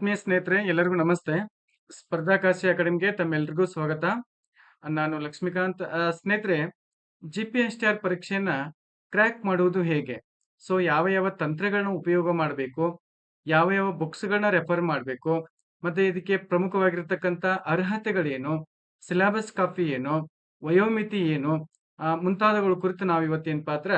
ಆತ್ಮೀಯ ಸ್ನೇಹಿತರೆ, ಎಲ್ಲರಿಗೂ ನಮಸ್ತೆ. ಸ್ಪರ್ಧಾಕಾಶಿ ಅಕಾಡೆಮಿಗೆ ತಮ್ಮೆಲ್ರಿಗೂ ಸ್ವಾಗತ. ನಾನು ಲಕ್ಷ್ಮೀಕಾಂತ್. ಸ್ನೇಹಿತರೆ G P S T R ಪರೀಕ್ಷೆಯನ್ನ crack ಮಾಡುವುದು ಹೇಗೆ? ಸೊ ಯಾವ ಯಾವ ತಂತ್ರಗಳನ್ನ ಉಪಯೋಗ ಮಾಡಬೇಕು? ಯಾವ ಯಾವ ಬುಕ್ಸ್ಗಳನ್ನ ರೆಫರ್ ಮಾಡಬೇಕು? ಮತ್ತೆ ಇದಕ್ಕೆ ಪ್ರಮುಖವಾಗಿರ್ತಕ್ಕಂಥ ಅರ್ಹತೆಗಳೇನು? ಸಿಲೆಬಸ್ ಕಾಪಿ ಏನು? ವಯೋಮಿತಿ ಏನು? ಮುಂತಾದವುಗಳ ಕುರಿತು ನಾವು ಇವತ್ತೇನ್ ಪಾತ್ರ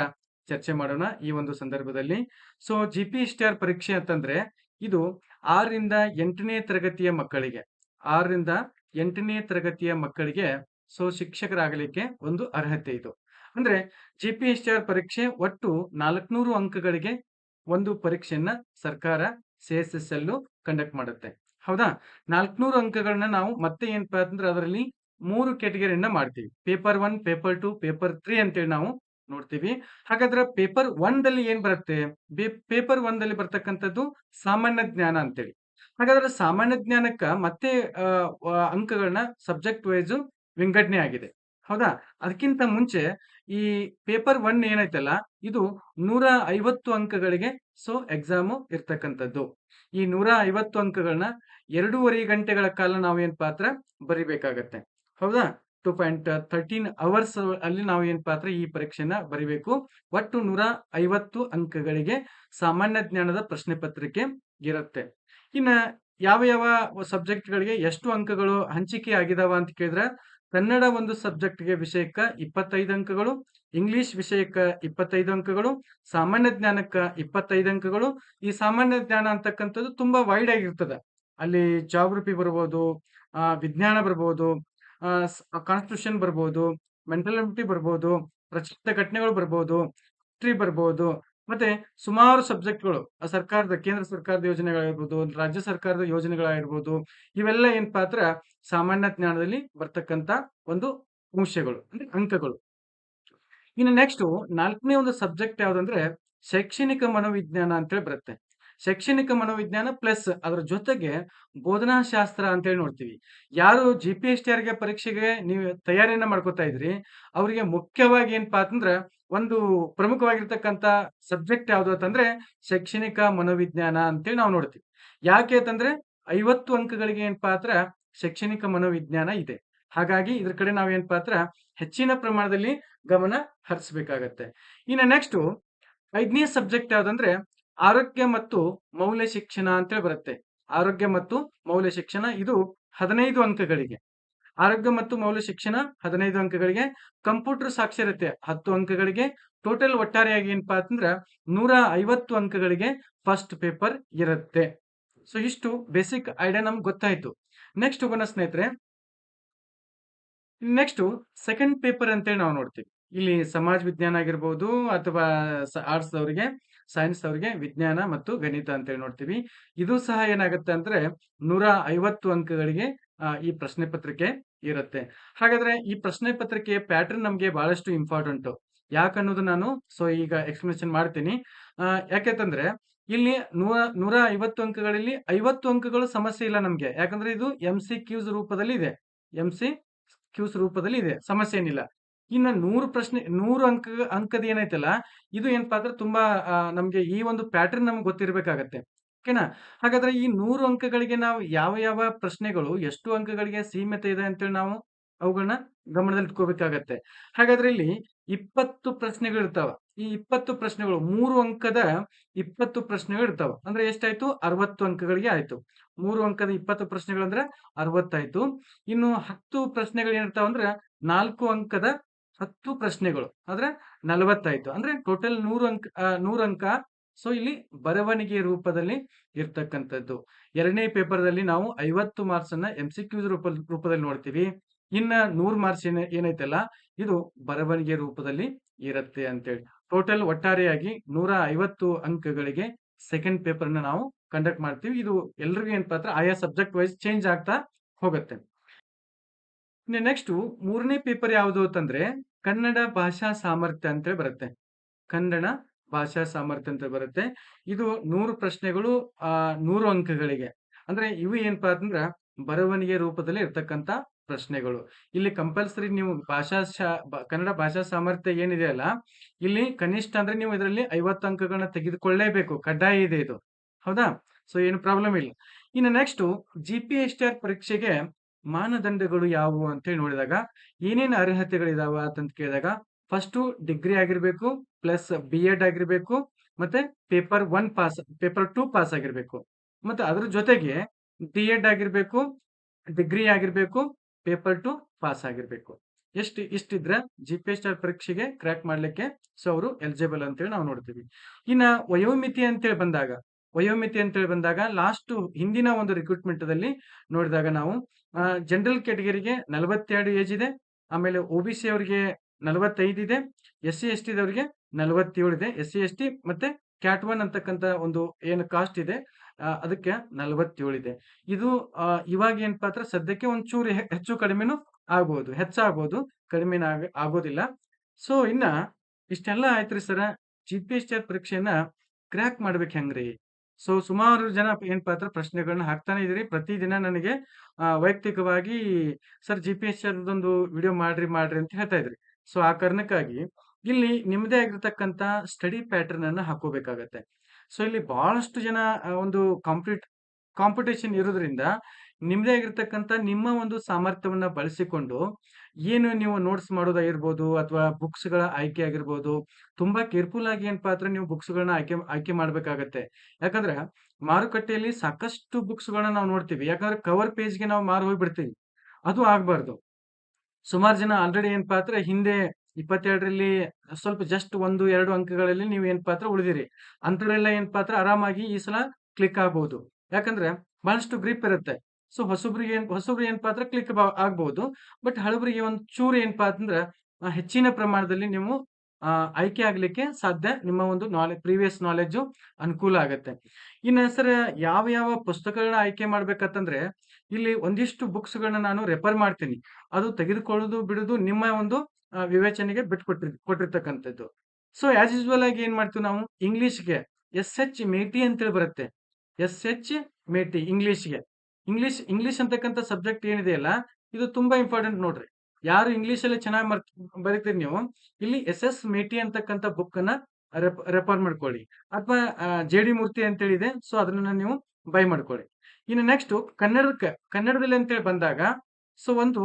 ಚರ್ಚೆ ಮಾಡೋಣ ಈ ಒಂದು ಸಂದರ್ಭದಲ್ಲಿ. So G P S T R ಪರೀಕ್ಷೆ ಅಂತಂದ್ರೆ, ಇದು ಆರರಿಂದ ಎಂಟನೇ ತರಗತಿಯ ಮಕ್ಕಳಿಗೆ, ಆರರಿಂದ ಎಂಟನೇ ತರಗತಿಯ ಮಕ್ಕಳಿಗೆ ಸೊ ಶಿಕ್ಷಕರಾಗಲಿಕ್ಕೆ ಒಂದು ಅರ್ಹತೆ ಇದು. ಅಂದ್ರೆ G P S T R ಪರೀಕ್ಷೆ ಒಟ್ಟು ನಾಲ್ಕುನೂರು ಅಂಕಗಳಿಗೆ ಒಂದು ಪರೀಕ್ಷೆಯನ್ನ ಸರ್ಕಾರ ಸಿ ಎಸ್ ಎಸ್ ಎಲ್ಲು ಕಂಡಕ್ಟ್ ಮಾಡುತ್ತೆ. ಹೌದಾ? ನಾಲ್ಕುನೂರು ಅಂಕಗಳನ್ನ ನಾವು ಮತ್ತೆ ಏನಪ್ಪಾ ಅಂತಂದ್ರೆ ಅದರಲ್ಲಿ ಮೂರು ಕ್ಯಾಟಗರಿಯನ್ನ ಮಾಡ್ತೀವಿ. Paper one paper two paper three ಅಂತೇಳಿ ನಾವು ನೋಡ್ತೀವಿ. ಹಾಗಾದ್ರೆ ಪೇಪರ್ ಒನ್ ದಲ್ಲಿ ಏನ್ ಬರುತ್ತೆ? ಪೇಪರ್ ಒನ್ ದಲ್ಲಿ ಬರ್ತಕ್ಕಂಥದ್ದು ಸಾಮಾನ್ಯ ಜ್ಞಾನ ಅಂತೇಳಿ. ಹಾಗಾದ್ರೆ ಸಾಮಾನ್ಯ ಜ್ಞಾನಕ್ಕ ಮತ್ತೆ ಅಂಕಗಳನ್ನ ಸಬ್ಜೆಕ್ಟ್ ವೈಸ್ ವಿಂಗಡಣೆ ಆಗಿದೆ. ಹೌದಾ? ಅದಕ್ಕಿಂತ ಮುಂಚೆ ಈ ಪೇಪರ್ ಒನ್ ಏನೈತಲ್ಲ, ಇದು ನೂರ ಐವತ್ತು ಅಂಕಗಳಿಗೆ ಸೊ ಎಕ್ಸಾಮು ಇರ್ತಕ್ಕಂಥದ್ದು. ಈ ನೂರ ಐವತ್ತು ಅಂಕಗಳನ್ನ ಎರಡೂವರೆ ಗಂಟೆಗಳ ಕಾಲ ನಾವು ಏನ್ ಪಾತ್ರ ಬರಿಬೇಕಾಗತ್ತೆ. ಹೌದಾ? ಟೂ ಪಾಯಿಂಟ್ ತರ್ಟೀನ್ ಅವರ್ಸ್ ಅಲ್ಲಿ ನಾವು ಏನ್ ಪಾತ್ರ ಈ ಪರೀಕ್ಷೆನ ಬರಿಬೇಕು. ಒಟ್ಟು ನೂರ ಐವತ್ತು ಅಂಕಗಳಿಗೆ ಸಾಮಾನ್ಯ ಜ್ಞಾನದ ಪ್ರಶ್ನೆ ಪತ್ರಿಕೆ ಇರುತ್ತೆ. ಇನ್ನ ಯಾವ ಯಾವ ಸಬ್ಜೆಕ್ಟ್ಗಳಿಗೆ ಎಷ್ಟು ಅಂಕಗಳು ಹಂಚಿಕೆ ಆಗಿದಾವ ಅಂತ ಕೇಳಿದ್ರೆ, ಕನ್ನಡ ಒಂದು ಸಬ್ಜೆಕ್ಟ್ಗೆ ವಿಷಯಕ್ಕ ಇಪ್ಪತ್ತೈದು ಅಂಕಗಳು, ಇಂಗ್ಲಿಷ್ ವಿಷಯಕ್ಕ ಇಪ್ಪತ್ತೈದು ಅಂಕಗಳು, ಸಾಮಾನ್ಯ ಜ್ಞಾನಕ್ಕ ಇಪ್ಪತ್ತೈದು ಅಂಕಗಳು. ಈ ಸಾಮಾನ್ಯ ಜ್ಞಾನ ಅಂತಕ್ಕಂಥದ್ದು ತುಂಬಾ ವೈಡ್ ಆಗಿರ್ತದೆ. ಅಲ್ಲಿ ಜಾಗ್ರಫಿ ಬರ್ಬೋದು ವಿಜ್ಞಾನ ಬರ್ಬೋದು ಕಾನ್ಸ್ಟಿಟ್ಯೂಷನ್ ಬರ್ಬೋದು ಮೆಂಟಲಿಟಿ ಬರ್ಬೋದು ಪ್ರಚಲಿತ ಘಟನೆಗಳು ಬರ್ಬೋದು ಹಿಸ್ಟ್ರಿ ಬರ್ಬೋದು, ಮತ್ತೆ ಸುಮಾರು ಸಬ್ಜೆಕ್ಟ್ಗಳು ಸರ್ಕಾರದ, ಕೇಂದ್ರ ಸರ್ಕಾರದ ಯೋಜನೆಗಳಾಗಿರ್ಬೋದು, ರಾಜ್ಯ ಸರ್ಕಾರದ ಯೋಜನೆಗಳಾಗಿರ್ಬೋದು, ಇವೆಲ್ಲ ಏನ್ ಪಾತ್ರ ಸಾಮಾನ್ಯ ಜ್ಞಾನದಲ್ಲಿ ಬರ್ತಕ್ಕಂತ ಒಂದು ಅಂಶಗಳು, ಅಂದ್ರೆ ಅಂಕಗಳು. ಇನ್ನು ನೆಕ್ಸ್ಟ್ ನಾಲ್ಕನೇ ಒಂದು ಸಬ್ಜೆಕ್ಟ್ ಯಾವ್ದಂದ್ರೆ ಶೈಕ್ಷಣಿಕ ಮನೋವಿಜ್ಞಾನ ಅಂತೇಳಿ ಬರುತ್ತೆ. ಶೈಕ್ಷಣಿಕ ಮನೋವಿಜ್ಞಾನ ಪ್ಲಸ್ ಅದರ ಜೊತೆಗೆ ಬೋಧನಾ ಶಾಸ್ತ್ರ ಅಂತೇಳಿ ನೋಡ್ತೀವಿ. ಯಾರು ಜಿ ಪಿ ಎಸ್ ಟಿ ಪರೀಕ್ಷೆಗೆ ನೀವು ತಯಾರಿಯನ್ನ ಮಾಡ್ಕೋತಾ ಇದ್ರಿ, ಅವರಿಗೆ ಮುಖ್ಯವಾಗಿ ಏನಪ್ಪಾ ಅಂತಂದ್ರೆ ಒಂದು ಪ್ರಮುಖವಾಗಿರ್ತಕ್ಕಂಥ ಸಬ್ಜೆಕ್ಟ್ ಯಾವುದು ಅಂತಂದ್ರೆ ಶೈಕ್ಷಣಿಕ ಮನೋವಿಜ್ಞಾನ ಅಂತೇಳಿ ನಾವು ನೋಡ್ತೀವಿ. ಯಾಕೆ ಅಂತಂದ್ರೆ ಐವತ್ತು ಅಂಕಗಳಿಗೆ ಏನಪ್ಪಾ ಪಾತ್ರ ಶೈಕ್ಷಣಿಕ ಮನೋವಿಜ್ಞಾನ ಇದೆ. ಹಾಗಾಗಿ ಇದ್ರ ಕಡೆ ನಾವು ಏನ್ ಪಾತ್ರ ಹೆಚ್ಚಿನ ಪ್ರಮಾಣದಲ್ಲಿ ಗಮನ ಹರಿಸ್ಬೇಕಾಗತ್ತೆ. ಇನ್ನು ನೆಕ್ಸ್ಟ್ ಐದನೇ ಸಬ್ಜೆಕ್ಟ್ ಯಾವ್ದಂದ್ರೆ ಆರೋಗ್ಯ ಮತ್ತು ಮೌಲ್ಯ ಶಿಕ್ಷಣ ಅಂತೇಳಿ ಬರುತ್ತೆ. ಆರೋಗ್ಯ ಮತ್ತು ಮೌಲ್ಯ ಶಿಕ್ಷಣ ಇದು ಹದಿನೈದು ಅಂಕಗಳಿಗೆ. ಆರೋಗ್ಯ ಮತ್ತು ಮೌಲ್ಯ ಶಿಕ್ಷಣ ಹದಿನೈದು ಅಂಕಗಳಿಗೆ. ಕಂಪ್ಯೂಟರ್ ಸಾಕ್ಷರತೆ ಹತ್ತು ಅಂಕಗಳಿಗೆ. ಟೋಟಲ್ ಒಟ್ಟಾರೆಯಾಗಿ ಏನಪ್ಪಾ ಅಂತಂದ್ರ ನೂರ ಐವತ್ತು ಅಂಕಗಳಿಗೆ ಫಸ್ಟ್ ಪೇಪರ್ ಇರುತ್ತೆ. ಸೊ ಇಷ್ಟು ಬೇಸಿಕ್ ಐಡಿಯಾ ನಮ್ಗೆ ಗೊತ್ತಾಯ್ತು. ನೆಕ್ಸ್ಟ್ ಹೋಗೋಣ ಸ್ನೇಹಿತರೆ. ನೆಕ್ಸ್ಟ್ ಸೆಕೆಂಡ್ ಪೇಪರ್ ಅಂತೇಳಿ ನಾವು ನೋಡ್ತೀವಿ. ಇಲ್ಲಿ ಸಮಾಜ ವಿಜ್ಞಾನ ಆಗಿರ್ಬೋದು ಅಥವಾ ಆರ್ಟ್ಸ್ ಅವರಿಗೆ ಸೈನ್ಸ್ ಅವರಿಗೆ ವಿಜ್ಞಾನ ಮತ್ತು ಗಣಿತ ಅಂತೇಳಿ ನೋಡ್ತೀವಿ. ಇದು ಸಹ ಏನಾಗುತ್ತೆ ಅಂದ್ರೆ ನೂರ ಐವತ್ತು ಅಂಕಗಳಿಗೆ ಈ ಪ್ರಶ್ನೆ ಪತ್ರಿಕೆ ಇರುತ್ತೆ. ಹಾಗಾದ್ರೆ ಈ ಪ್ರಶ್ನೆ ಪತ್ರಿಕೆಯ ಪ್ಯಾಟರ್ನ್ ನಮಗೆ ಬಹಳಷ್ಟು ಇಂಪಾರ್ಟೆಂಟ್ ಯಾಕನ್ನೋದು ನಾನು ಸೊ ಈಗ ಎಕ್ಸ್ಪ್ಲನೇಷನ್ ಮಾಡ್ತೀನಿ. ಯಾಕೆಂದ್ರೆ ಇಲ್ಲಿ ನೂರ ನೂರ ಐವತ್ತು ಅಂಕಗಳಲ್ಲಿ ಐವತ್ತು ಅಂಕಗಳು ಸಮಸ್ಯೆ ಇಲ್ಲ ನಮ್ಗೆ. ಯಾಕಂದ್ರೆ ಇದು ಎಂ ಸಿ ಕ್ಯೂಸ್ ರೂಪದಲ್ಲಿ ಇದೆ ಎಂ ಸಿ ಕ್ಯೂಸ್ ರೂಪದಲ್ಲಿ ಇದೆ ಸಮಸ್ಯೆ ಏನಿಲ್ಲ. ಇನ್ನ ನೂರು ಪ್ರಶ್ನೆ, ನೂರು ಅಂಕ, ಅಂಕದ ಏನೈತಲ್ಲ, ಇದು ಏನಪ್ಪಾ ಅಂದ್ರೆ ತುಂಬಾ ನಮಗೆ ಈ ಒಂದು ಪ್ಯಾಟರ್ನ್ ನಮ್ಗೆ ಗೊತ್ತಿರಬೇಕಾಗತ್ತೆ. ಓಕೆನಾ? ಹಾಗಾದ್ರೆ ಈ ನೂರು ಅಂಕಗಳಿಗೆ ನಾವು ಯಾವ ಯಾವ ಪ್ರಶ್ನೆಗಳು, ಎಷ್ಟು ಅಂಕಗಳಿಗೆ ಸೀಮಿತ ಇದೆ ಅಂತೇಳಿ ನಾವು ಅವುಗಳನ್ನ ಗಮನದಲ್ಲಿ ಇಟ್ಕೋಬೇಕಾಗತ್ತೆ. ಹಾಗಾದ್ರೆ ಇಲ್ಲಿ ಇಪ್ಪತ್ತು ಪ್ರಶ್ನೆಗಳು ಇರ್ತಾವ. ಈ ಇಪ್ಪತ್ತು ಪ್ರಶ್ನೆಗಳು, ಮೂರು ಅಂಕದ ಇಪ್ಪತ್ತು ಪ್ರಶ್ನೆಗಳು ಇರ್ತಾವ. ಅಂದ್ರೆ ಎಷ್ಟಾಯ್ತು? ಅರವತ್ತು ಅಂಕಗಳಿಗೆ ಆಯ್ತು. ಮೂರು ಅಂಕದ ಇಪ್ಪತ್ತು ಪ್ರಶ್ನೆಗಳು ಅಂದ್ರೆ ಅರವತ್ತಾಯ್ತು. ಇನ್ನು ಹತ್ತು ಪ್ರಶ್ನೆಗಳು ಏನಿರ್ತಾವ ಅಂದ್ರೆ ನಾಲ್ಕು ಅಂಕದ ಹತ್ತು ಪ್ರಶ್ನೆಗಳು. ಅಂದ್ರೆ ನಲವತ್ತಾಯ್ತು ಅಂದ್ರೆ ಟೋಟಲ್ ನೂರು ಅಂಕ ನೂರು ಅಂಕ. ಸೊ ಇಲ್ಲಿ ಬರವಣಿಗೆ ರೂಪದಲ್ಲಿ ಇರ್ತಕ್ಕಂಥದ್ದು. ಎರಡನೇ ಪೇಪರ್ದಲ್ಲಿ ನಾವು ಐವತ್ತು ಮಾರ್ಕ್ಸ್ ಅನ್ನ ಎಂ ಸಿ ಕ್ಯೂಸ್ ರೂಪ ರೂಪದಲ್ಲಿ ನೋಡ್ತೀವಿ. ಇನ್ನ ನೂರು ಮಾರ್ಕ್ಸ್ ಏನ, ಏನೈತಲ್ಲ, ಇದು ಬರವಣಿಗೆ ರೂಪದಲ್ಲಿ ಇರುತ್ತೆ ಅಂತೇಳಿ. ಟೋಟಲ್ ಒಟ್ಟಾರೆಯಾಗಿ ನೂರ ಐವತ್ತು ಅಂಕಗಳಿಗೆ ಸೆಕೆಂಡ್ ಪೇಪರ್ನ ನಾವು ಕಂಡಕ್ಟ್ ಮಾಡ್ತೀವಿ. ಇದು ಎಲ್ರಿಗೂ ಏನ್ ಪಾತ್ರ, ಆಯಾ ಸಬ್ಜೆಕ್ಟ್ ವೈಸ್ ಚೇಂಜ್ ಆಗ್ತಾ ಹೋಗುತ್ತೆ. ನೆಕ್ಸ್ಟ್ ಮೂರನೇ ಪೇಪರ್ ಯಾವುದು ಅಂತಂದರೆ ಕನ್ನಡ ಭಾಷಾ ಸಾಮರ್ಥ್ಯ ಅಂತೇಳಿ ಬರುತ್ತೆ. ಕನ್ನಡ ಭಾಷಾ ಸಾಮರ್ಥ್ಯ ಅಂತ ಬರುತ್ತೆ. ಇದು ನೂರು ಪ್ರಶ್ನೆಗಳು ನೂರು ಅಂಕಗಳಿಗೆ. ಅಂದರೆ ಇವು ಏನಪ್ಪಾ ಅಂತಂದ್ರೆ ಬರವಣಿಗೆ ರೂಪದಲ್ಲಿ ಇರ್ತಕ್ಕಂಥ ಪ್ರಶ್ನೆಗಳು. ಇಲ್ಲಿ ಕಂಪಲ್ಸರಿ ನೀವು ಭಾಷಾ ಕನ್ನಡ ಭಾಷಾ ಸಾಮರ್ಥ್ಯ ಏನಿದೆ ಅಲ್ಲ, ಇಲ್ಲಿ ಕನಿಷ್ಠ ಅಂದ್ರೆ ನೀವು ಇದರಲ್ಲಿ ಐವತ್ತು ಅಂಕಗಳನ್ನ ತೆಗೆದುಕೊಳ್ಳೇಬೇಕು. ಕಡ್ಡಾಯ ಇದೆ ಇದು. ಹೌದಾ? ಸೊ ಏನು ಪ್ರಾಬ್ಲಮ್ ಇಲ್ಲ. ಇನ್ನು ನೆಕ್ಸ್ಟು ಜಿ-ಪಿ-ಎಸ್-ಟಿ-ಆರ್ ಪರೀಕ್ಷೆಗೆ ಮಾನದಂಡಗಳು ಯಾವುವು ಅಂತೇಳಿ ನೋಡಿದಾಗ ಏನೇನು ಅರ್ಹತೆಗಳಿದಾವ ಅಂತ ಕೇಳಿದಾಗ ಫಸ್ಟು ಡಿಗ್ರಿ ಆಗಿರ್ಬೇಕು ಪ್ಲಸ್ ಬಿ-ಎಡ್ ಆಗಿರ್ಬೇಕು ಮತ್ತೆ paper one pass paper two pass ಆಗಿರ್ಬೇಕು. ಮತ್ತೆ ಅದ್ರ ಜೊತೆಗೆ ಡಿ-ಎಡ್ ಆಗಿರ್ಬೇಕು, ಡಿಗ್ರಿ ಆಗಿರ್ಬೇಕು, ಪೇಪರ್ ಟು ಪಾಸ್ ಆಗಿರ್ಬೇಕು. ಎಷ್ಟು ಇಷ್ಟಿದ್ರೆ ಜಿ-ಪಿ-ಎಸ್-ಟಿ-ಆರ್ ಪರೀಕ್ಷೆಗೆ ಕ್ರ್ಯಾಕ್ ಮಾಡ್ಲಿಕ್ಕೆ ಸೊ ಅವರು ಎಲಿಜಿಬಲ್ ಅಂತೇಳಿ ನಾವು ನೋಡ್ತೀವಿ. ಇನ್ನ ವಯೋಮಿತಿ ಅಂತೇಳಿ ಬಂದಾಗ ವಯೋಮಿತಿ ಅಂತೇಳಿ ಬಂದಾಗ ಲಾಸ್ಟು ಹಿಂದಿನ ಒಂದು ರಿಕ್ರೂಟ್‌ಮೆಂಟ್‌ದಲ್ಲಿ ನೋಡಿದಾಗ ನಾವು ಜನರಲ್ ಕ್ಯಾಟಗರಿಗೆ 42 ಏಜ್ ಇದೆ. ಆಮೇಲೆ ಒ-ಬಿ-ಸಿ ಅವರಿಗೆ 45 ಇದೆ. ಎಸ್-ಸಿ, ಎಸ್-ಟಿದವರಿಗೆ 47 ಇದೆ. ಎಸ್-ಸಿ, ಎಸ್-ಟಿ ಮತ್ತೆ ಕ್ಯಾಟ್ ಒನ್ ಅಂತಕ್ಕಂಥ ಒಂದು ಏನು ಕಾಸ್ಟ್ ಇದೆ ಅದಕ್ಕೆ 47 ಇದೆ. ಇದು ಇವಾಗ ಏನಪ್ಪಾ ಅಂದ್ರೆ ಸದ್ಯಕ್ಕೆ ಒಂಚೂರು ಹೆಚ್ಚು ಕಡಿಮೆನೂ ಆಗ್ಬೋದು. ಹೆಚ್ಚಾಗ್ಬೋದು. ಕಡಿಮೆ ಆಗ ಆಗೋದಿಲ್ಲ. ಸೊ ಇನ್ನ ಇಷ್ಟೆಲ್ಲ ಆಯ್ತ್ರಿ ಸರ ಜಿ-ಪಿ-ಎಸ್-ಟಿ-ಆರ್ ಪರೀಕ್ಷೆಯನ್ನ ಕ್ರ್ಯಾಕ್ ಮಾಡ್ಬೇಕು ಹೆಂಗ್ರಿ? ಸೊ ಸುಮಾರು ಜನ ಏನಪ್ಪಾ ಅಂದ್ರೆ ಪ್ರಶ್ನೆಗಳನ್ನ ಹಾಕ್ತಾನೆ ಇದ್ದೀರಿ ಪ್ರತಿದಿನ ನನಗೆ ವೈಯಕ್ತಿಕವಾಗಿ ಸರ್ ಜಿ-ಪಿ-ಎಸ್-ಟಿ-ಆರ್‌ದೊಂದು ವಿಡಿಯೋ ಮಾಡ್ರಿ, ಮಾಡ್ರಿ ಅಂತ ಹೇಳ್ತಾ ಇದ್ರಿ. ಸೊ ಆ ಕಾರಣಕ್ಕಾಗಿ ಇಲ್ಲಿ ನಿಮ್ಮದೇ ಆಗಿರ್ತಕ್ಕಂತ ಸ್ಟಡಿ ಪ್ಯಾಟರ್ನ್ ಅನ್ನು ಹಾಕೋಬೇಕಾಗತ್ತೆ ಸೊ ಇಲ್ಲಿ ಬಹಳಷ್ಟು ಜನ ಒಂದು ಕಾಂಪಿಟ್ ಕಾಂಪಿಟೇಷನ್ ಇರೋದ್ರಿಂದ ನಿಮ್ಮದೇ ಆಗಿರ್ತಕ್ಕಂತ ನಿಮ್ಮ ಒಂದು ಸಾಮರ್ಥ್ಯವನ್ನು ಬಳಸಿಕೊಂಡು ಏನು ನೀವು ನೋಟ್ಸ್ ಮಾಡೋದಾಗಿರ್ಬೋದು ಅಥವಾ ಬುಕ್ಸ್‌ಗಳ ಆಯ್ಕೆ ಆಗಿರ್ಬೋದು, ತುಂಬಾ ಕೇರ್‌ಫುಲ್ ಆಗಿ ಏನಪ್ಪಾ ಅಂದ್ರೆ ನೀವು ಬುಕ್ಸ್‌ಗಳನ್ನ ಆಯ್ಕೆ ಆಯ್ಕೆ ಮಾಡ್ಬೇಕಾಗತ್ತೆ. ಯಾಕಂದ್ರೆ ಮಾರುಕಟ್ಟೆಯಲ್ಲಿ ಸಾಕಷ್ಟು ಬುಕ್ಸ್‌ಗಳನ್ನ ನಾವು ನೋಡ್ತೀವಿ. ಯಾಕಂದ್ರೆ ಕವರ್ ಪೇಜ್‌ಗೆ ನಾವು ಮಾರು ಹೋಗ್ಬಿಡ್ತೀವಿ. ಅದು ಆಗ್ಬಾರ್ದು. ಸುಮಾರು ಜನ ಆಲ್ರೆಡಿ ಏನಪ್ಪಾ ಅಂದ್ರೆ ಹಿಂದೆ 22ರಲ್ಲಿ ಸ್ವಲ್ಪ ಜಸ್ಟ್ 1, 2 ಅಂಕಗಳಲ್ಲಿ ನೀವು ಏನಪ್ಪಾ ಪಾತ್ರ ಉಳಿದಿರಿ. ಅಂತರೆಲ್ಲ ಏನಪ್ಪಾ ಪಾತ್ರ ಆರಾಮಾಗಿ ಈ ಸಲ ಕ್ಲಿಕ್ ಆಗ್ಬಹುದು ಯಾಕಂದ್ರೆ ಬಹಳಷ್ಟು ಗ್ರಿಪ್ ಇರುತ್ತೆ. ಸೊ ಹೊಸಬ್ರಿಗೆ ಏನ್ ಹೊಸಬ್ರು ಏನಪ್ಪಾ ಅಂದ್ರೆ ಕ್ಲಿಕ್ ಆಗ್ಬಹುದು. ಬಟ್ ಹಳಬರಿಗೆ ಚೂರು ಏನಪ್ಪಾ ಅಂತಂದ್ರೆ ಹೆಚ್ಚಿನ ಪ್ರಮಾಣದಲ್ಲಿ ನೀವು ಆಯ್ಕೆ ಆಗ್ಲಿಕ್ಕೆ ಸಾಧ್ಯ. ನಿಮ್ಮ ಒಂದು ನಾಲೆಜ್ ಪ್ರೀವಿಯಸ್ ನಾಲೆಡ್ಜು ಅನುಕೂಲ ಆಗುತ್ತೆ ಇನ್ನು ಸರ್ ಯಾವ ಯಾವ ಪುಸ್ತಕಗಳನ್ನ ಆಯ್ಕೆ ಮಾಡ್ಬೇಕಂತಂದ್ರೆ, ಇಲ್ಲಿ ಒಂದಿಷ್ಟು ಬುಕ್ಸ್‌ಗಳನ್ನ ನಾನು ರೆಫರ್ ಮಾಡ್ತೀನಿ. ಅದು ತೆಗೆದುಕೊಳ್ಳೋದು, ಬಿಡೋದು ನಿಮ್ಮ ಒಂದು ವಿವೇಚನೆಗೆ ಬಿಟ್ಟು ಕೊಟ್ಟಿ ಕೊಟ್ಟಿರ್ತಕ್ಕಂಥದ್ದು. ಸೊ ಆಸ್ ಯೂಸ್ವಲ್ ಆಗಿ ಏನ್ ಮಾಡ್ತೀವಿ ನಾವು ಇಂಗ್ಲಿಷ್‌ಗೆ ಎಸ್-ಎಚ್ ಮೇಟಿ ಅಂತೇಳಿ ಬರುತ್ತೆ. ಎಸ್-ಎಚ್ ಮೇಟಿ ಇಂಗ್ಲಿಷ್‌ಗೆ. ಇಂಗ್ಲಿಷ್ ಇಂಗ್ಲಿಷ್ ಅಂತಕ್ಕಂಥ ಸಬ್ಜೆಕ್ಟ್ ಏನಿದೆಯಲ್ಲ ಇದು ತುಂಬಾ ಇಂಪಾರ್ಟೆಂಟ್ ನೋಡ್ರಿ. ಯಾರು ಇಂಗ್ಲಿಷ್ ಅಲ್ಲಿ ಚೆನ್ನಾಗಿ ಮರ್ ಬರೀತೀರಿ ನೀವು, ಇಲ್ಲಿ ಎಸ್-ಎಸ್ ಮೇಟಿ ಅಂತಕ್ಕಂಥ ಬುಕ್ ಅನ್ನ ರೆಫ್ ರೆಫರ್ ಮಾಡ್ಕೊಳ್ಳಿ. ಅಥವಾ ಅ ಜೆ-ಡಿ ಮೂರ್ತಿ ಅಂತೇಳಿ ಇದೆ. ಸೊ ಅದನ್ನ ನೀವು ಬೈ ಮಾಡ್ಕೊಳ್ಳಿ. ಇನ್ನು ನೆಕ್ಸ್ಟ್ ಕನ್ನಡಕ್ಕೆ, ಕನ್ನಡದಲ್ಲಿ ಅಂತೇಳಿ ಬಂದಾಗ ಸೊ ಒಂದು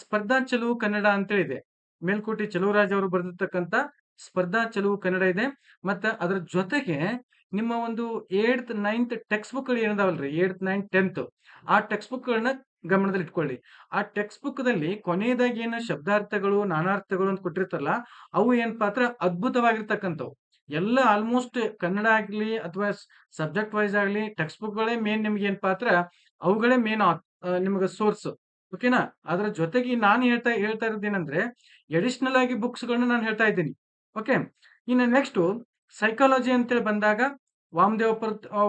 ಸ್ಪರ್ಧಾ ಚಲುವು ಕನ್ನಡ ಅಂತೇಳಿ ಇದೆ. ಮೇಲ್ಕೋಟೆ ಚಲುವರಾಜ್ ಅವರು ಬರೆದಿರ್ತಕ್ಕಂಥ ಸ್ಪರ್ಧಾ ಚಲುವು ಕನ್ನಡ ಇದೆ. ಮತ್ತೆ ಅದರ ಜೊತೆಗೆ ನಿಮ್ಮ ಒಂದು 8th, 9th ಟೆಕ್ಸ್ಟ್ ಬುಕ್‌ಗಳು ಏನಿದಾವಲ್ರಿ 8th, 9th, 10th ಆ ಟೆಕ್ಸ್ಟ್ ಬುಕ್‌ಗಳನ್ನ ಗಮನದಲ್ಲಿಟ್ಕೊಳ್ಳಿ. ಆ ಟೆಕ್ಸ್ಟ್ ಬುಕ್‌ದಲ್ಲಿ ಕೊನೆಯದಾಗಿ ಏನು ಶಬ್ದಾರ್ಥಗಳು, ನಾನಾರ್ಥಗಳು ಅಂತ ಕೊಟ್ಟಿರ್ತಾರಲ್ಲ ಅವು ಏನ್ ಪಾತ್ರ ಅದ್ಭುತವಾಗಿರ್ತಕ್ಕಂಥವು. ಎಲ್ಲ ಆಲ್ಮೋಸ್ಟ್ ಕನ್ನಡ ಆಗ್ಲಿ ಅಥವಾ ಸಬ್ಜೆಕ್ಟ್ ವೈಸ್ ಆಗ್ಲಿ ಟೆಕ್ಸ್ಟ್ ಬುಕ್‌ಗಳೇ ಮೇನ್ ನಿಮ್ಗೆ ಏನ್ ಪಾತ್ರ ಅವುಗಳೇ ಮೇನ್ ನಿಮಗೆ ನಿಮ್ಗೆ ಸೋರ್ಸ್. ಓಕೆನಾ? ಅದರ ಜೊತೆಗೆ ನಾನು ಹೇಳ್ತಾ ಹೇಳ್ತಾ ಇರೋದೇನಂದ್ರೆ ಎಡಿಷನಲ್ ಆಗಿ ಬುಕ್ಸ್‌ಗಳನ್ನ ನಾನು ಹೇಳ್ತಾ ಇದ್ದೀನಿ. ಓಕೆ. ಇನ್ನು ನೆಕ್ಸ್ಟು ಸೈಕಾಲಜಿ ಅಂತೇಳಿ ಬಂದಾಗ ವಾಮದೇವ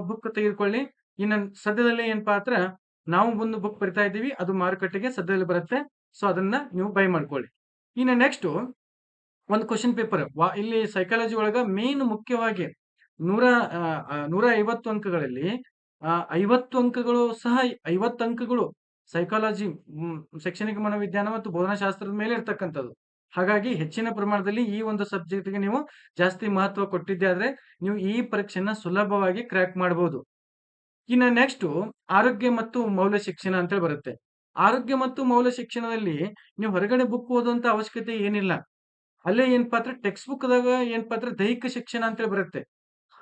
ಬುಕ್ ತೆಗೆದುಕೊಳ್ಳಿ. ಇನ್ನು ಸದ್ಯದಲ್ಲೇ ಏನಪ್ಪಾ ಅಂದ್ರೆ ನಾವು ಒಂದು ಬುಕ್ ಬರಿತಾ ಇದ್ದೀವಿ. ಅದು ಮಾರುಕಟ್ಟೆಗೆ ಸದ್ಯದಲ್ಲಿ ಬರುತ್ತೆ. ಸೊ ಅದನ್ನ ನೀವು ಬೈ ಮಾಡ್ಕೊಳ್ಳಿ. ಇನ್ನು ನೆಕ್ಸ್ಟ್ ಒಂದು ಕ್ವಶನ್ ಪೇಪರ್ ವಾ, ಇಲ್ಲಿ ಸೈಕಾಲಜಿ ಒಳಗ ಮೇನ್ ಮುಖ್ಯವಾಗಿ ನೂರ ನೂರ ಐವತ್ತು 150 ಅಂಕಗಳಲ್ಲಿ ಐವತ್ತು 50 ಅಂಕಗಳು ಸಹ 50 ಅಂಕಗಳು ಸೈಕಾಲಜಿ ಶೈಕ್ಷಣಿಕ ಮನೋವಿಜ್ಞಾನ ಮತ್ತು ಬೋಧನಾಶಾಸ್ತ್ರದ ಮೇಲೆ ಇರ್ತಕ್ಕಂಥದ್ದು. ಹಾಗಾಗಿ ಹೆಚ್ಚಿನ ಪ್ರಮಾಣದಲ್ಲಿ ಈ ಒಂದು ಸಬ್ಜೆಕ್ಟ್‌ಗೆ ನೀವು ಜಾಸ್ತಿ ಮಹತ್ವ ಕೊಟ್ಟಿದ್ದೆ ಆದರೆ ನೀವು ಈ ಪರೀಕ್ಷೆನ ಸುಲಭವಾಗಿ ಕ್ರ್ಯಾಕ್ ಮಾಡಬಹುದು ಇನ್ನು ನೆಕ್ಸ್ಟು ಆರೋಗ್ಯ ಮತ್ತು ಮೌಲ್ಯ ಶಿಕ್ಷಣ ಅಂತೇಳಿ ಬರುತ್ತೆ. ಆರೋಗ್ಯ ಮತ್ತು ಮೌಲ್ಯ ಶಿಕ್ಷಣದಲ್ಲಿ ನೀವು ಹೊರಗಡೆ ಬುಕ್ ಓದುವಂತ ಅವಶ್ಯಕತೆ ಏನಿಲ್ಲ. ಅಲ್ಲೇ ಏನಪ್ಪಾ ಅಂದ್ರೆ ಟೆಕ್ಸ್ಟ್ ಬುಕ್‌ದಾಗ ಏನಪ್ಪಾ ಅಂದ್ರೆ ದೈಹಿಕ ಶಿಕ್ಷಣ ಅಂತೇಳಿ ಬರುತ್ತೆ.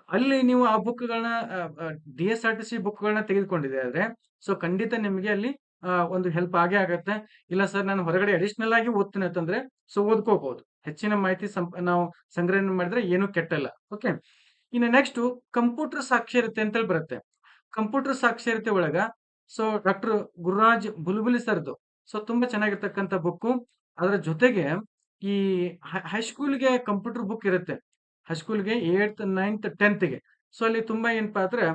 ಅಲ್ಲಿ ನೀವು ಆ ಬುಕ್‌ಗಳನ್ನ ಗಳನ್ನ ಅ ಡಿ-ಎಸ್-ಆರ್-ಟಿ-ಸಿ ಬುಕ್‌ಗಳನ್ನ ತೆಗೆದುಕೊಂಡಿದೆ ಆದ್ರೆ, ಸೊ ಖಂಡಿತ ನಿಮಗೆ ಅಲ್ಲಿ ಒಂದು ಹೆಲ್ಪ್ ಆಗೇ ಆಗತ್ತೆ. ಇಲ್ಲ ಸರ್ ನಾನು ಹೊರಗಡೆ ಅಡಿಷನಲ್ ಆಗಿ ಓದ್ತೀನಿ ಅಂತಂದ್ರೆ ಸೊ ಓದ್ಕೋಬಹುದು. ಹೆಚ್ಚಿನ ಮಾಹಿತಿ ನಾವು ಸಂಗ್ರಹಣೆ ಮಾಡಿದ್ರೆ ಏನು ಕೆಟ್ಟಲ್ಲ. ಓಕೆ. ಇನ್ನು ನೆಕ್ಸ್ಟ್ ಕಂಪ್ಯೂಟರ್ ಸಾಕ್ಷರತೆ ಅಂತೇಳಿ ಬರುತ್ತೆ. ಕಂಪ್ಯೂಟರ್ ಸಾಕ್ಷರತೆ ಒಳಗ ಸೊ ಡಾಕ್ಟರ್ ಗುರುರಾಜ್ ಬುಲ್ಬುಲಿ ಸರ್ದು ಸೊ ತುಂಬಾ ಚೆನ್ನಾಗಿರ್ತಕ್ಕಂಥ ಬುಕ್ಕು. ಅದರ ಜೊತೆಗೆ ಈ ಹೈಸ್ಕೂಲ್‌ಗೆ ಕಂಪ್ಯೂಟರ್ ಬುಕ್ ಇರುತ್ತೆ. ಹೈಸ್ಕೂಲ್‌ಗೆ 8th, 9th, 10thಗೆ ಸೊ ಅಲ್ಲಿ ತುಂಬಾ ಏನಪ್ಪಾ ಅಂದ್ರೆ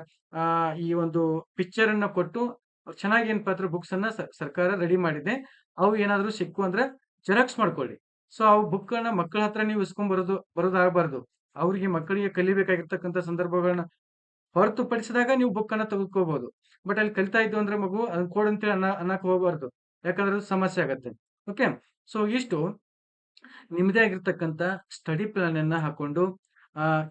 ಈ ಒಂದು ಪಿಕ್ಚರ್ ಅನ್ನ ಕೊಟ್ಟು ಚೆನ್ನಾಗಿ ಏನಪ್ಪಾ ಅಂದ್ರೆ ಬುಕ್ಸ್ ಅನ್ನ ಸರ್ಕಾರ ರೆಡಿ ಮಾಡಿದೆ. ಅವು ಏನಾದರೂ ಸಿಕ್ಕು ಅಂದ್ರೆ ಜೆರಾಕ್ಸ್ ಮಾಡ್ಕೊಳ್ಳಿ. ಸೊ ಅವು ಬುಕ್‌ಗಳನ್ನ ಮಕ್ಕಳ ಹತ್ರ ನೀವು ಇಸ್ಕೊಂಡ್ ಬರೋದು, ಬರೋದಾಗಬಾರ್ದು. ಅವ್ರಿಗೆ ಮಕ್ಕಳಿಗೆ ಕಲಿಬೇಕಾಗಿರ್ತಕ್ಕಂಥ ಸಂದರ್ಭಗಳನ್ನ ಹೊರತುಪಡಿಸಿದಾಗ ನೀವು ಬುಕ್ ಅನ್ನ ತೆಗೆದುಕೋಬಹುದು. ಬಟ್ ಅಲ್ಲಿ ಕಲಿತಾ ಇದ್ದು ಅಂದ್ರೆ ಮಗು ಅದನ್ನ ಕೋಡ್ ಅಂತೇಳಿ ಅನ್ನ ಅನ್ನಕ್ಕೆ ಹೋಗಬಾರ್ದು. ಯಾಕಂದ್ರೆ ಅದು ಸಮಸ್ಯೆ ಆಗತ್ತೆ. ಓಕೆ. ಸೊ ಇಷ್ಟು ನಿಮ್ಮದೇ ಆಗಿರ್ತಕ್ಕಂಥ ಸ್ಟಡಿ ಪ್ಲಾನ್ ಅನ್ನ ಹಾಕೊಂಡು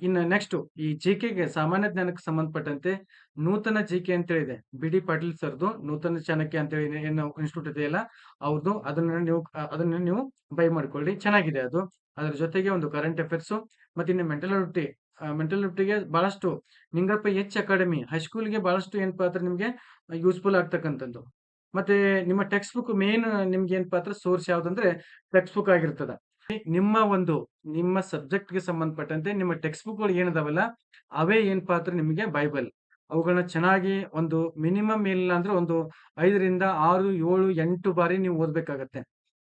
ಇನ್ನು ನೆಕ್ಸ್ಟ್ ಈ ಜಿ ಕೆಗೆ ಸಾಮಾನ್ಯ ಜ್ಞಾನಕ್ಕೆ ಸಂಬಂಧಪಟ್ಟಂತೆ ನೂತನ ಜಿಕೆ ಅಂತ ಹೇಳಿದೆ. ಬಿ ಡಿ ಪಾಟೀಲ್ ಸರ್ದು ನೂತನ ಚಾಣಕ್ಯ ಅಂತ ಹೇಳಿ ಏನು ಇನ್ಸ್ಟಿಟ್ಯೂಟ್ ಇದೆಯಲ್ಲ ಅವ್ರದ್ದು ಅದನ್ನ ನೀವು ಅದನ್ನ ನೀವು ಬೈ ಮಾಡ್ಕೊಳ್ಳಿ. ಚೆನ್ನಾಗಿದೆ ಅದು. ಅದ್ರ ಜೊತೆಗೆ ಒಂದು ಕರೆಂಟ್ ಅಫೇರ್ಸ್ ಮತ್ತೆ ಇನ್ನು ಮೆಂಟಲಿಟಿ ಮೆಂಟಲಿಟಿಗೆ ಬಹಳಷ್ಟು ನಿಂಗಪ್ಪ ಎಚ್ ಅಕಾಡೆಮಿ ಹೈಸ್ಕೂಲ್ಗೆ ಬಹಳಷ್ಟು ಏನಪ್ಪಾ ಅಂದ್ರೆ ನಿಮಗೆ ಯೂಸ್ಫುಲ್ ಆಗ್ತಕ್ಕಂಥದ್ದು. ಮತ್ತೆ ನಿಮ್ಮ ಟೆಕ್ಸ್ಟ್ ಬುಕ್ ಮೇನ್ ನಿಮ್ಗೆ ಏನಪ್ಪಾ ಅಂದ್ರೆ ಸೋರ್ಸ್ ಯಾವ್ದಂದ್ರೆ ಟೆಕ್ಸ್ಟ್ ಬುಕ್ ಆಗಿರ್ತದ. ನಿಮ್ಮ ಒಂದು, ನಿಮ್ಮ ಸಬ್ಜೆಕ್ಟ್ಗೆ ಸಂಬಂಧಪಟ್ಟಂತೆ ನಿಮ್ಮ ಟೆಕ್ಸ್ಟ್ ಬುಕ್ಗಳು ಏನಿದಾವಲ್ಲ, ಅವೇ ಏನಪ್ಪಾ ಪಾತ್ರ ನಿಮಗೆ ಬೈಬಲ್ ಅವುಗಳನ್ನ ಚೆನ್ನಾಗಿ ಒಂದು ಮಿನಿಮಮ್ ಏನಿಲ್ಲ ಅಂದ್ರೆ ಒಂದು ಐದರಿಂದ ಆರು, ಏಳು, ಎಂಟು ಬಾರಿ ನೀವು ಓದಬೇಕಾಗತ್ತೆ.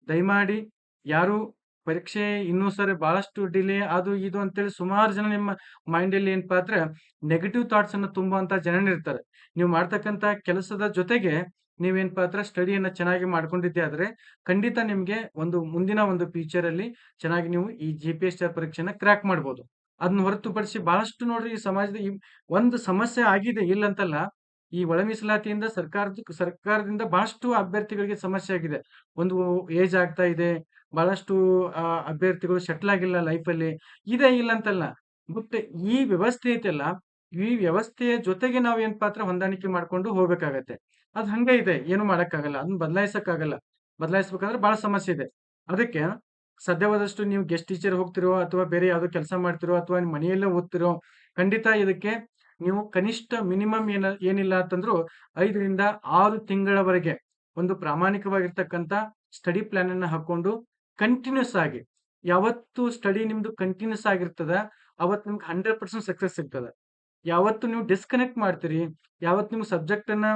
ದಯಮಾಡಿ ಯಾರು ಪರೀಕ್ಷೆ ಇನ್ನೂ ಸರಿ ಬಹಳಷ್ಟು ಡಿಲೇ ಅದು ಇದು ಅಂತೇಳಿ ಸುಮಾರು ಜನ ನಿಮ್ಮ ಮೈಂಡಲ್ಲಿ ಏನಪ್ಪಾ ಅಂದ್ರೆ ನೆಗೆಟಿವ್ ಥಾಟ್ಸ್ ಅನ್ನು ತುಂಬುವಂತ ಜನರಿರ್ತಾರೆ ನೀವು ಮಾಡ್ತಕ್ಕಂತ ಕೆಲಸದ ಜೊತೆಗೆ ನೀವೇನಪ್ಪ ಅಂದ್ರೆ ಸ್ಟಡಿಯನ್ನ ಚೆನ್ನಾಗಿ ಮಾಡ್ಕೊಂಡಿದ್ದೆ ಆದ್ರೆ ಖಂಡಿತ ನಿಮಗೆ ಒಂದು ಮುಂದಿನ ಒಂದು ಫ್ಯೂಚರ್ ಅಲ್ಲಿ ಚೆನ್ನಾಗಿ ನೀವು ಈ ಜಿ ಪಿ ಎಸ್ ಪರೀಕ್ಷೆನ ಕ್ರ್ಯಾಕ್ ಮಾಡ್ಬೋದು. ಅದನ್ನ ಹೊರತುಪಡಿಸಿ ಬಹಳಷ್ಟು ನೋಡ್ರಿ ಈ ಸಮಾಜದ ಈ ಒಂದು ಸಮಸ್ಯೆ ಆಗಿದೆ ಇಲ್ಲಂತಲ್ಲ ಈ ಒಳ ಮೀಸಲಾತಿಯಿಂದ ಸರ್ಕಾರದ ಸರ್ಕಾರದಿಂದ ಬಹಳಷ್ಟು ಅಭ್ಯರ್ಥಿಗಳಿಗೆ ಸಮಸ್ಯೆ ಆಗಿದೆ. ಒಂದು ಏಜ್ ಆಗ್ತಾ ಇದೆ ಬಹಳಷ್ಟು ಅಭ್ಯರ್ಥಿಗಳು ಸೆಟ್ಲ್ ಆಗಿಲ್ಲ ಲೈಫಲ್ಲಿ ಇದೆ ಇಲ್ಲ ಅಂತಲ್ಲ. ಬಟ್ ಈ ವ್ಯವಸ್ಥೆ ಐತಲ್ಲ, ಈ ವ್ಯವಸ್ಥೆಯ ಜೊತೆಗೆ ನಾವು ಏನ್ ಪಾತ್ರ ಹೊಂದಾಣಿಕೆ ಮಾಡ್ಕೊಂಡು ಹೋಗ್ಬೇಕಾಗತ್ತೆ. ಅದು ಹಂಗೆ ಇದೆ, ಏನು ಮಾಡೋಕ್ಕಾಗಲ್ಲ ಅದನ್ನ ಬದಲಾಯಿಸಕ್ಕಾಗಲ್ಲ. ಬದಲಾಯಿಸ್ಬೇಕಂದ್ರೆ ಬಹಳ ಸಮಸ್ಯೆ ಇದೆ. ಅದಕ್ಕೆ ಸದ್ಯವಾದಷ್ಟು ನೀವು ಗೆಸ್ಟ್ ಟೀಚರ್ ಹೋಗ್ತಿರೋ ಅಥವಾ ಬೇರೆ ಯಾವುದೋ ಕೆಲಸ ಮಾಡ್ತಿರೋ ಅಥವಾ ಮನೆಯಲ್ಲೇ ಓದ್ತಿರೋ, ಖಂಡಿತ ಇದಕ್ಕೆ ನೀವು ಕನಿಷ್ಠ ಮಿನಿಮಮ್ ಏನ, ಏನಿಲ್ಲ ಅಂತಂದ್ರು ಐದರಿಂದ ಆರು ತಿಂಗಳವರೆಗೆ ಒಂದು ಪ್ರಾಮಾಣಿಕವಾಗಿರ್ತಕ್ಕಂಥ ಸ್ಟಡಿ ಪ್ಲಾನ್ ಅನ್ನ ಹಾಕೊಂಡು ಕಂಟಿನ್ಯೂಸ್ ಆಗಿ, ಯಾವತ್ತು ಸ್ಟಡಿ ನಿಮ್ದು ಕಂಟಿನ್ಯೂಸ್ ಆಗಿರ್ತದ ಅವತ್ತು ನಿಮ್ಗೆ ಹಂಡ್ರೆಡ್ ಪರ್ಸೆಂಟ್ ಸಕ್ಸಸ್ ಸಿಗ್ತದ. ಯಾವತ್ತು ನೀವು ಡಿಸ್ಕನೆಕ್ಟ್ ಮಾಡ್ತೀರಿ, ಯಾವತ್ತು ಸಬ್ಜೆಕ್ಟ್ ಅನ್ನ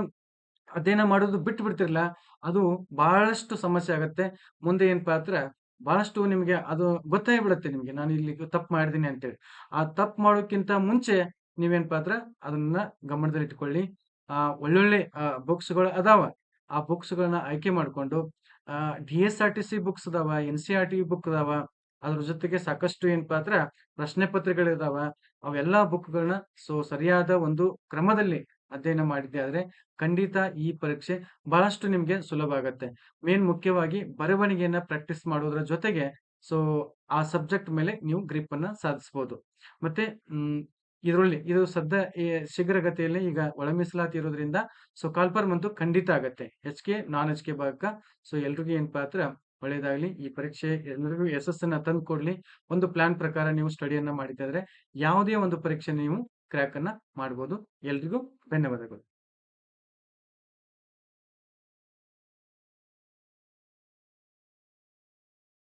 ಅಧ್ಯಯನ ಮಾಡೋದು ಬಿಟ್ಟು ಬಿಡ್ತಿರಲ್ಲ ಅದು ಬಹಳಷ್ಟು ಸಮಸ್ಯೆ ಆಗತ್ತೆ. ಮುಂದೆ ಏನಪ್ಪಾ ಅಂದ್ರೆ ಬಹಳಷ್ಟು ನಿಮ್ಗೆ ಅದು ಗೊತ್ತೇ ಬಿಡುತ್ತೆ ನಿಮ್ಗೆ, ನಾನು ಇಲ್ಲಿ ತಪ್ಪು ಮಾಡಿದೀನಿ ಅಂತೇಳಿ. ಆ ತಪ್ಪು ಮಾಡೋಕ್ಕಿಂತ ಮುಂಚೆ ನೀವೇನಪ್ಪಾ ಅಂದ್ರೆ ಅದನ್ನ ಗಮನದಲ್ಲಿ ಇಟ್ಕೊಳ್ಳಿ ಆ ಒಳ್ಳೊಳ್ಳೆ ಬುಕ್ಸ್ಗಳು ಅದಾವ. ಆ ಬುಕ್ಸ್ಗಳನ್ನ ಆಯ್ಕೆ ಮಾಡಿಕೊಂಡು D S R T C books ಅದಾವ, N C R T book ಅದಾವ, ಅದ್ರ ಜೊತೆಗೆ ಸಾಕಷ್ಟು ಏನಪ್ಪಾ ಅಂದ್ರೆ ಪ್ರಶ್ನೆ ಪತ್ರಿಕೆಗಳಿದಾವ ಅವೆಲ್ಲ ಬುಕ್ಗಳನ್ನ ಸೊ ಸರಿಯಾದ ಒಂದು ಕ್ರಮದಲ್ಲಿ ಅಧ್ಯಯನ ಮಾಡಿದ್ದೆ. ಆದ್ರೆ ಖಂಡಿತ ಈ ಪರೀಕ್ಷೆ ಬಹಳಷ್ಟು ನಿಮ್ಗೆ ಸುಲಭ ಆಗತ್ತೆ. ಮೇನ್ ಮುಖ್ಯವಾಗಿ ಬರವಣಿಗೆಯನ್ನ ಪ್ರಾಕ್ಟೀಸ್ ಮಾಡೋದ್ರ ಜೊತೆಗೆ ಸೊ ಆ ಸಬ್ಜೆಕ್ಟ್ ಮೇಲೆ ನೀವು ಗ್ರಿಪ್ ಅನ್ನ ಸಾಧಿಸಬಹುದು ಮತ್ತೆ ಇದರಲ್ಲಿ ಇದು ಸದ್ಯ ಶೀಘ್ರ ಶೀಘ್ರಗತಿಯಲ್ಲಿ ಈಗ ಒಳಮೀಸಲಾತಿ ಇರೋದ್ರಿಂದ ಸೊ ಕಾಲ್ಪರ್ಮ್ ಅಂತೂ ಖಂಡಿತ ಆಗತ್ತೆ. H K non H K ಭಾಗಕ್ಕ so ಎಲ್ರಿಗೂ ಏನ್ ಪಾತ್ರ? ಒಳ್ಳೇದಾಗ್ಲಿ. ಈ ಪರೀಕ್ಷೆ ಎಲ್ಲರಿಗೂ ಯಶಸ್ಸನ್ನ ತಂದು ಕೊಡ್ಲಿ. ಒಂದು ಪ್ಲಾನ್ ಪ್ರಕಾರ ನೀವು ಸ್ಟಡಿಯನ್ನ ಮಾಡಿದ್ರೆ ಯಾವುದೇ ಒಂದು ಪರೀಕ್ಷೆ ನೀವು ಕ್ರ್ಯಾಕ್ ಅನ್ನ ಮಾಡಬಹುದು ಎಲ್ರಿಗೂ ಧನ್ಯವಾದಗಳು.